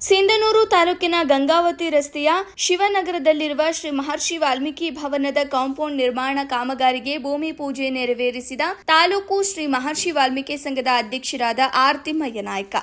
ಸಿಂಧನೂರು ತಾಲೂಕಿನ ಗಂಗಾವತಿ ರಸ್ತೆಯ ಶಿವನಗರದಲ್ಲಿರುವ ಶ್ರೀ ಮಹರ್ಷಿ ವಾಲ್ಮೀಕಿ ಭವನದ ಕಾಂಪೌಂಡ್ ನಿರ್ಮಾಣ ಕಾಮಗಾರಿಗೆ ಭೂಮಿ ಪೂಜೆ ನೆರವೇರಿಸಿದ ತಾಲೂಕು ಶ್ರೀ ಮಹರ್ಷಿ ವಾಲ್ಮೀಕಿ ಸಂಘದ ಅಧ್ಯಕ್ಷರಾದ ಆರ್ ತಿಮ್ಮಯ್ಯ ನಾಯ್ಕ.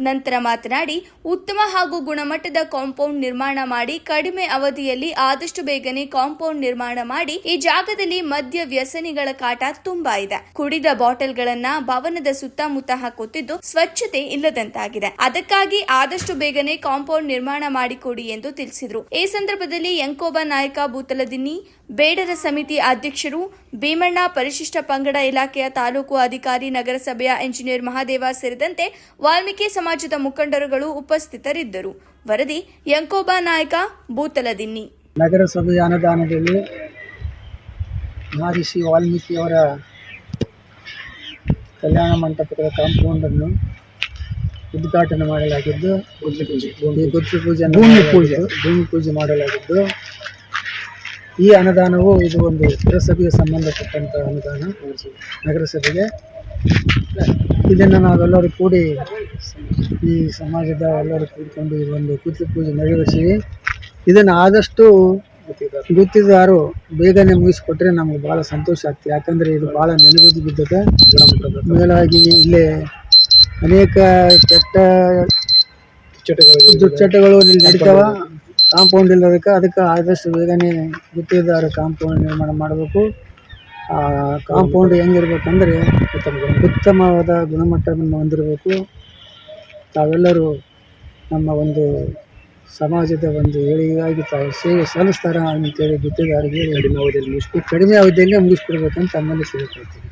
ನಂತರ ಮಾತನಾಡಿ, ಉತ್ತಮ ಹಾಗೂ ಗುಣಮಟ್ಟದ ಕಾಂಪೌಂಡ್ ನಿರ್ಮಾಣ ಮಾಡಿ, ಕಡಿಮೆ ಅವಧಿಯಲ್ಲಿ ಆದಷ್ಟು ಬೇಗನೆ ಕಾಂಪೌಂಡ್ ನಿರ್ಮಾಣ ಮಾಡಿ, ಈ ಜಾಗದಲ್ಲಿ ಮದ್ಯ ವ್ಯಸನಿಗಳ ಕಾಟ ತುಂಬಾ ಇದೆ. ಕುಡಿದ ಬಾಟಲ್ಗಳನ್ನ ಭವನದ ಸುತ್ತಮುತ್ತ ಹಾಕುತ್ತಿದ್ದು ಸ್ವಚ್ಛತೆ ಇಲ್ಲದಂತಾಗಿದೆ. ಅದಕ್ಕಾಗಿ ಆದಷ್ಟು ಬೇಗನೆ ಕಾಂಪೌಂಡ್ ನಿರ್ಮಾಣ ಮಾಡಿಕೊಡಿ ಎಂದು ತಿಳಿಸಿದರು. ಈ ಸಂದರ್ಭದಲ್ಲಿ ಯಂಕೋಬ ನಾಯಕ ಬೂತಲದಿನ್ನಿ ಬೇಡರ ಸಮಿತಿ ಅಧ್ಯಕ್ಷರು, ಭೀಮಣ್ಣ ಪರಿಶಿಷ್ಟ ಪಂಗಡ ಇಲಾಖೆಯ ತಾಲೂಕು ಅಧಿಕಾರಿ, ನಗರಸಭೆಯ ಇಂಜಿನಿಯರ್ ಮಹಾದೇವ ಸೇರಿದಂತೆ ವಾಲ್ಮೀಕಿ ಸಮಾಜದ ಮುಖಂಡರುಗಳು ಉಪಸ್ಥಿತರಿದ್ದರು. ವರದಿ ಯಂಕೋಬಾ ನಾಯಕ ಬೂತಲದಿನ್ನಿ ನಗರಸಭೆಯ ಅನುದಾನದಲ್ಲಿ ಮಹರ್ಷಿ ವಾಲ್ಮೀಕಿಯವರ ಕಲ್ಯಾಣ ಮಂಟಪದ ಕಾಂಪೌಂಡನ್ನು ಉದ್ಘಾಟನೆ ಮಾಡಲಾಗಿದ್ದು ಗುರುತು ಪೂಜೆ ಭೂಮಿ ಪೂಜೆ. ಭೂಮಿ ಪೂಜೆ ಮಾಡಲಾಗಿದ್ದು ಈ ಅನುದಾನವು ಇದು ಒಂದು ಪುರಸಭೆಗೆ ಸಂಬಂಧಪಟ್ಟಂತಹ ಅನುದಾನ. ನಗರಸಭೆಗೆ ಇದನ್ನು ನಾವೆಲ್ಲರೂ ಕೂಡಿ ಈ ಸಮಾಜದ ಎಲ್ಲರೂ ಕೂತ್ಕೊಂಡು ಒಂದು ಕೂತು ಪೂಜೆ ನೆರವೇರಿಸಿ ಇದನ್ನು ಆದಷ್ಟು ಗುತ್ತಿದಾರು ಬೇಗನೆ ಮುಗಿಸ್ಕೊಟ್ರೆ ನಮ್ಗೆ ಭಾಳ ಸಂತೋಷ ಆಗ್ತದೆ. ಯಾಕಂದರೆ ಇದು ಭಾಳ ನೆನಗುದಿ ಬಿದ್ದದೆ ಮೇಲಾಗಿ ಇಲ್ಲೇ ಅನೇಕ ಕೆಟ್ಟ ದುಶ್ಚಟಗಳು ಇಲ್ಲಿ ನಡೀತಾವ. ಕಾಂಪೌಂಡ್ ಇಲ್ಲದಕ್ಕೆ ಅದಕ್ಕೆ ಆದಷ್ಟು ಬೇಗನೆ ಗುತ್ತಿದಾರ ಕಾಂಪೌಂಡ್ ನಿರ್ಮಾಣ ಮಾಡಬೇಕು. ಆ ಕಾಂಪೌಂಡ್ ಹೆಂಗಿರ್ಬೇಕಂದ್ರೆ ಉತ್ತಮವಾದ ಗುಣಮಟ್ಟವನ್ನು ಹೊಂದಿರಬೇಕು. ತಾವೆಲ್ಲರೂ ನಮ್ಮ ಒಂದು ಸಮಾಜದ ಒಂದು ಏಳಿಗೆಗಾಗಿ ತಾವು ಸೇವೆ ಸಲ್ಲಿಸ್ತಾರ ಅಂತೇಳಿ ಗುತ್ತಿಗೆದಾರಿಗೆ ಹೇಳಿ. ಕಡಿಮೆ ಅವಧಿಯಲ್ಲಿ ಮುಗಿಸ್ಕೊ ಕಡಿಮೆ ಅವಧಿಯಲ್ಲಿ ಮುಗಿಸ್ಕೊಡ್ಬೇಕಂತ ತಮ್ಮಲ್ಲಿ ಕೇಳ್ಕೊಳ್ತೀನಿ